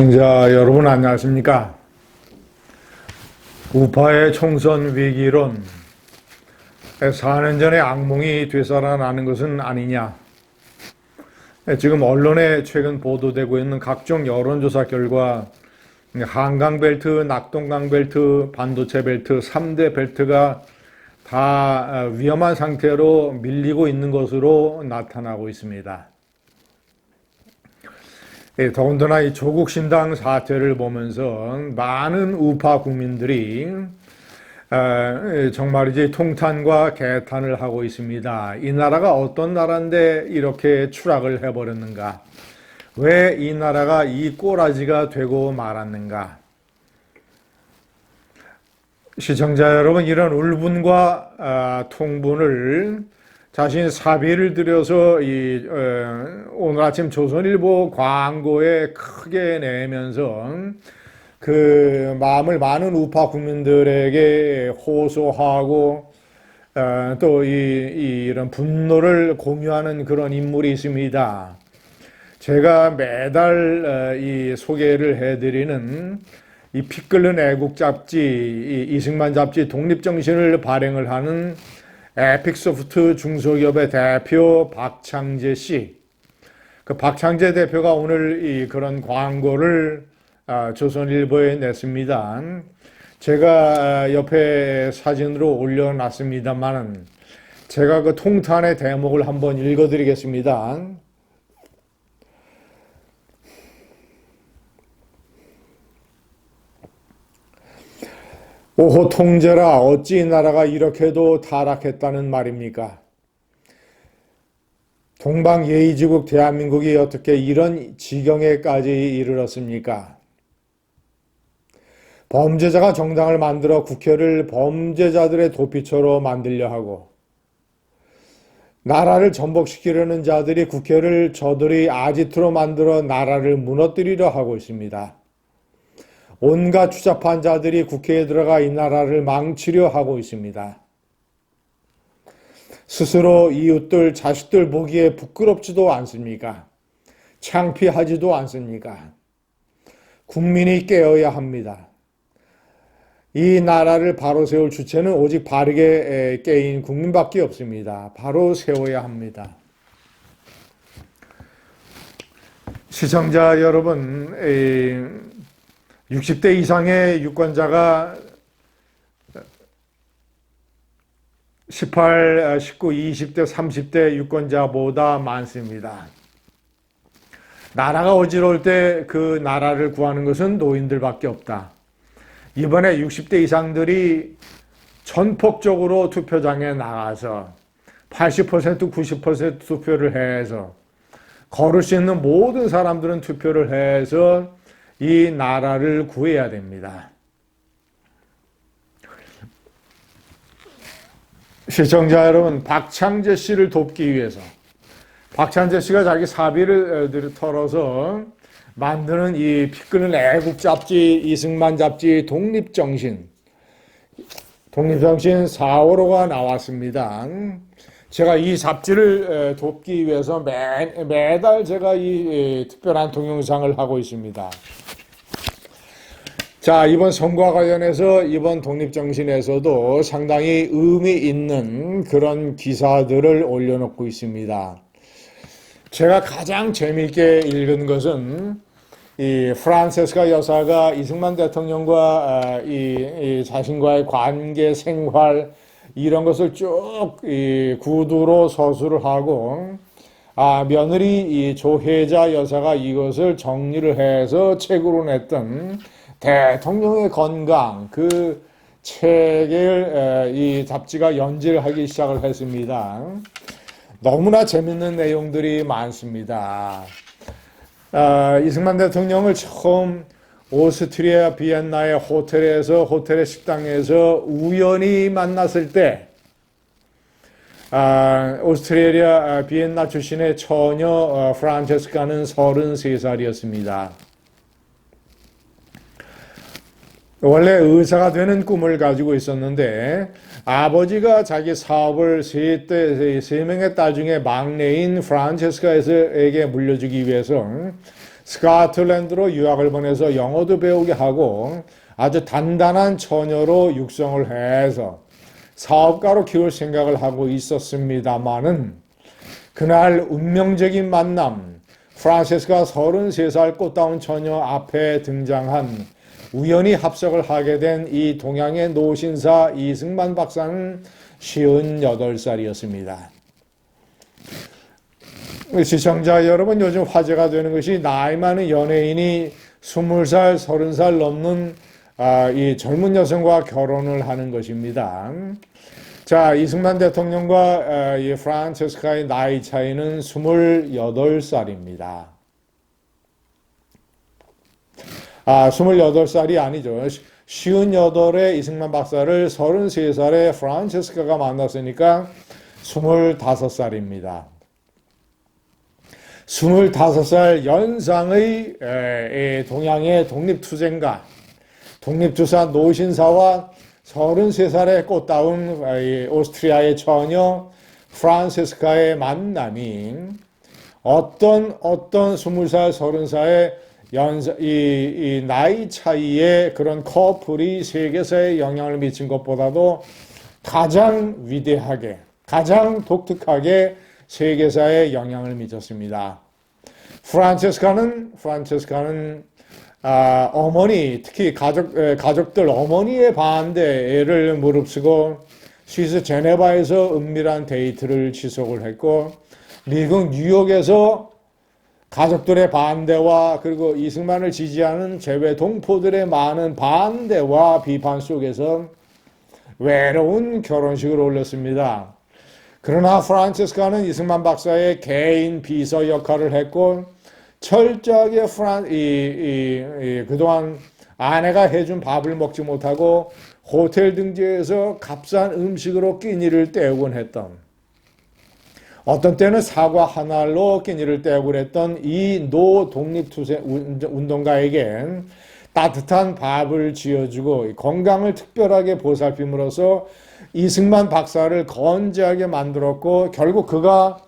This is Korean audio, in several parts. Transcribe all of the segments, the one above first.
시청자 여러분 안녕하십니까? 우파의 총선 위기론 4년 전에 악몽이 되살아나는 것은 아니냐? 지금 언론에 최근 보도되고 있는 각종 여론조사 결과 한강 벨트, 낙동강 벨트, 반도체 벨트 3대 벨트가 다 위험한 상태로 밀리고 있는 것으로 나타나고 있습니다. 예, 더군다나 이 조국 신당 사태를 보면서 많은 우파 국민들이 아, 예, 정말이지 통탄과 개탄을 하고 있습니다. 이 나라가 어떤 나라인데 이렇게 추락을 해버렸는가? 왜 이 나라가 이 꼬라지가 되고 말았는가? 시청자 여러분, 이런 울분과 아, 통분을 자신 사비를 들여서 이 어, 오늘 아침 조선일보 광고에 크게 내면서 그 마음을 많은 우파 국민들에게 호소하고 어, 또 이, 이런 분노를 공유하는 그런 인물이 있습니다. 제가 매달 어, 이 소개를 해드리는 이 피 끓는 애국 잡지, 이 이승만 잡지 독립 정신을 발행을 하는 에픽소프트 중소기업의 대표 박창재 씨. 그 박창재 대표가 오늘 이 그런 광고를 아, 조선일보에 냈습니다. 제가 아, 옆에 사진으로 올려놨습니다만은 제가 그 통탄의 대목을 한번 읽어드리겠습니다. 오호 통제라 어찌 나라가 이렇게도 타락했다는 말입니까? 동방 예의지국 대한민국이 어떻게 이런 지경에까지 이르렀습니까? 범죄자가 정당을 만들어 국회를 범죄자들의 도피처로 만들려 하고 나라를 전복시키려는 자들이 국회를 저들이 아지트로 만들어 나라를 무너뜨리려 하고 있습니다. 온갖 추잡한 자들이 국회에 들어가 이 나라를 망치려 하고 있습니다. 스스로 이웃들, 자식들 보기에 부끄럽지도 않습니까? 창피하지도 않습니까? 국민이 깨어야 합니다. 이 나라를 바로 세울 주체는 오직 바르게 깨인 국민밖에 없습니다. 바로 세워야 합니다. 시청자 여러분, 60대 이상의 유권자가 18, 19, 20대, 30대 유권자보다 많습니다. 나라가 어지러울 때 그 나라를 구하는 것은 노인들밖에 없다. 이번에 60대 이상들이 전폭적으로 투표장에 나가서 80% 90% 투표를 해서 걸을 수 있는 모든 사람들은 투표를 해서 이 나라를 구해야 됩니다. 시청자 여러분, 박창재 씨를 돕기 위해서 박창재 씨가 자기 사비를 털어서 만드는 이 피끄는 애국 잡지, 이승만 잡지, 독립정신, 독립정신 4월호가 나왔습니다. 제가 이 잡지를 돕기 위해서 매, 매달 제가 이 특별한 동영상을 하고 있습니다. 자, 이번 선거와 관련해서 이번 독립정신에서도 상당히 의미 있는 그런 기사들을 올려놓고 있습니다. 제가 가장 재미있게 읽은 것은 이 프란세스카 여사가 이승만 대통령과 아, 이, 이 자신과의 관계 생활 이런 것을 쭉 구두로 서술을 하고 아, 며느리 이 조혜자 여사가 이것을 정리를 해서 책으로 냈던 대통령의 건강 그 책을 이 잡지가 연재를 하기 시작을 했습니다. 너무나 재밌는 내용들이 많습니다. 아, 이승만 대통령을 처음 오스트리아 비엔나의 호텔에서 호텔의 식당에서 우연히 만났을 때 아, 오스트리아 비엔나 출신의 처녀 어, 프란체스카는 33살이었습니다. 원래 의사가 되는 꿈을 가지고 있었는데 아버지가 자기 사업을 세, 세 명의 딸 중에 막내인 프란체스카에게 물려주기 위해서 스코틀랜드로 유학을 보내서 영어도 배우게 하고 아주 단단한 처녀로 육성을 해서 사업가로 키울 생각을 하고 있었습니다마는 그날 운명적인 만남 프란체스가 33살 꽃다운 처녀 앞에 등장한 우연히 합석을 하게 된 이 동양의 노신사 이승만 박사는 58살이었습니다. 시청자 여러분 요즘 화제가 되는 것이 나이 많은 연예인이 20살, 30살 넘는 아, 이 젊은 여성과 결혼을 하는 것입니다. 자, 이승만 대통령과 아, 이 프란체스카의 나이 차이는 28살입니다. 아, 28살이 아니죠. 58에 이승만 박사를 33살에 프란체스카가 만났으니까 25살입니다. 25살 연상의 에, 동양의 독립투쟁가, 독립투사 노신사와 33살의 꽃다운 오스트리아의 처녀 프란체스카의 만남이 어떤 어떤 20살, 30살의 연사, 이, 이 나이 차이의 그런 커플이 세계사에 영향을 미친 것보다도 가장 위대하게, 가장 독특하게 세계사에 영향을 미쳤습니다. 프란체스카는 프란체스카는 아, 어머니 특히 가족 에, 가족들 어머니의 반대를 무릅쓰고 스위스 제네바에서 은밀한 데이트를 지속을 했고 미국 뉴욕에서 가족들의 반대와 그리고 이승만을 지지하는 재외 동포들의 많은 반대와 비판 속에서 외로운 결혼식을 올렸습니다. 그러나 프란체스카는 이승만 박사의 개인 비서 역할을 했고 철저하게 프란 이, 이, 이 그동안 아내가 해준 밥을 먹지 못하고 호텔 등지에서 값싼 음식으로 끼니를 때우곤 했던 어떤 때는 사과 한 알로 끼니를 때우곤 했던 이 노 독립투세 운동가에겐 따뜻한 밥을 지어주고 건강을 특별하게 보살핌으로써 이승만 박사를 건재하게 만들었고 결국 그가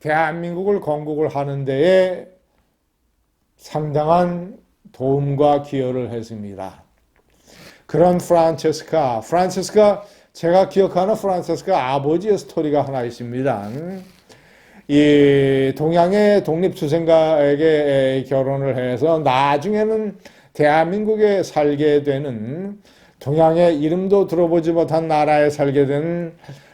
대한민국을 건국을 하는 데에 상당한 도움과 기여를 했습니다. 그런 프란체스카, 프란체스카 제가 기억하는 프란체스카 아버지의 스토리가 하나 있습니다. 이 동양의 독립투쟁가에게 결혼을 해서 나중에는 대한민국에 살게 되는 동양의 이름도 들어보지 못한 나라에 살게 된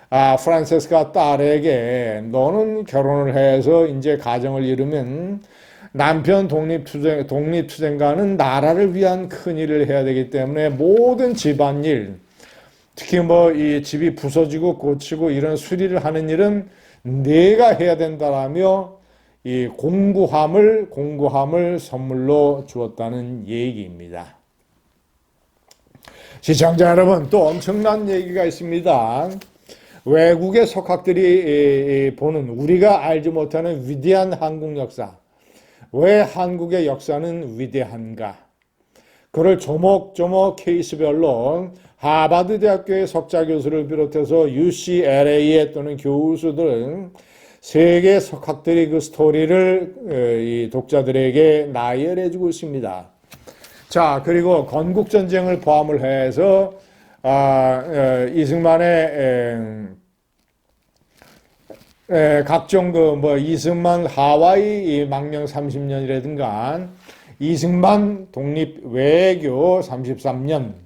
아, 프란체스카 딸에게 너는 결혼을 해서 이제 가정을 이루면 남편 독립투쟁, 독립투쟁가는 나라를 위한 큰 일을 해야 되기 때문에 모든 집안일, 특히 뭐 이 집이 부서지고 고치고 이런 수리를 하는 일은 내가 해야 된다라며 이 공구함을, 공구함을 선물로 주었다는 얘기입니다. 시청자 여러분, 또 엄청난 얘기가 있습니다. 외국의 석학들이 보는 우리가 알지 못하는 위대한 한국 역사. 왜 한국의 역사는 위대한가? 그를 조목조목 케이스별로 하바드 대학교의 석자 교수를 비롯해서 UCLA에 또는 교수들은 세계 석학들이 그 스토리를 이 독자들에게 나열해주고 있습니다. 자, 그리고 건국 전쟁을 포함을 해서 아, 에, 이승만의 에, 에, 각종 그 뭐 이승만 하와이 망명 30년이라든가 이승만 독립 외교 33년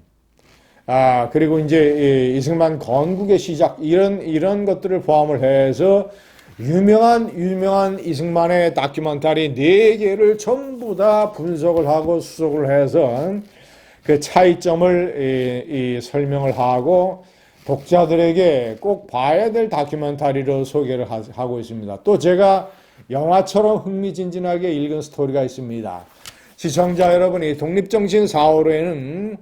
아 그리고 이제 이승만 건국의 시작 이런 이런 것들을 포함을 해서 유명한 유명한 이승만의 다큐멘터리 네 개를 전부 다 분석을 하고 수석을 해서 그 차이점을 이, 이 설명을 하고 독자들에게 꼭 봐야 될 다큐멘터리로 소개를 하고 있습니다. 또 제가 영화처럼 흥미진진하게 읽은 스토리가 있습니다. 시청자 여러분이 독립정신 4호로에는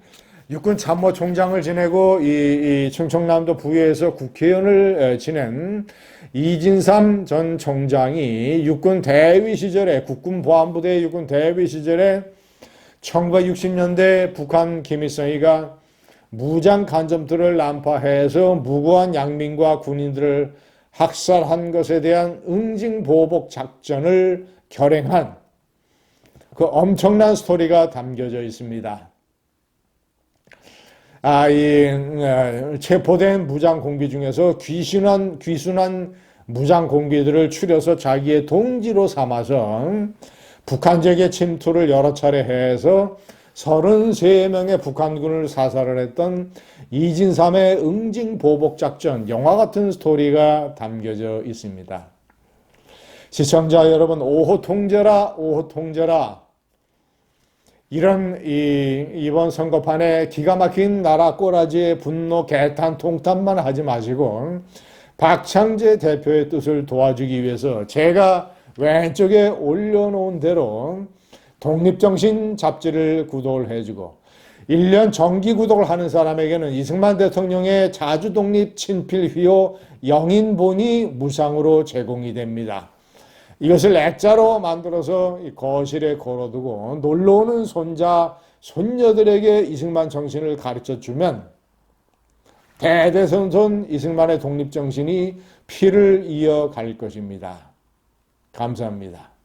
육군 참모총장을 지내고 이, 이 충청남도 부여에서 국회의원을 지낸 이진삼 전 총장이 육군 대위 시절에 국군 보안부대 육군 대위 시절에 1960년대 북한 김일성이가 무장 간접들을 난파해서 무고한 양민과 군인들을 학살한 것에 대한 응징 보복 작전을 결행한 그 엄청난 스토리가 담겨져 있습니다. 아, 이 어, 체포된 무장 공비 중에서 귀순한 귀순한 무장 공비들을 추려서 자기의 동지로 삼아서 북한 적의 침투를 여러 차례 해서 33명의 북한군을 사살을 했던 이진삼의 응징 보복 작전 영화 같은 스토리가 담겨져 있습니다. 시청자 여러분 오호 통제라 오호 통제라 이런 이 이번 선거판에 기가 막힌 나라 꼬라지의 분노 개탄 통탄만 하지 마시고 박창재 대표의 뜻을 도와주기 위해서 제가 왼쪽에 올려놓은 대로 독립정신 잡지를 구독을 해주고 1년 정기 구독을 하는 사람에게는 이승만 대통령의 자주 독립 친필 휘호 영인본이 무상으로 제공이 됩니다. 이것을 액자로 만들어서 거실에 걸어두고 놀러오는 손자, 손녀들에게 이승만 정신을 가르쳐 주면 대대손손 이승만의 독립정신이 피를 이어갈 것입니다. 감사합니다.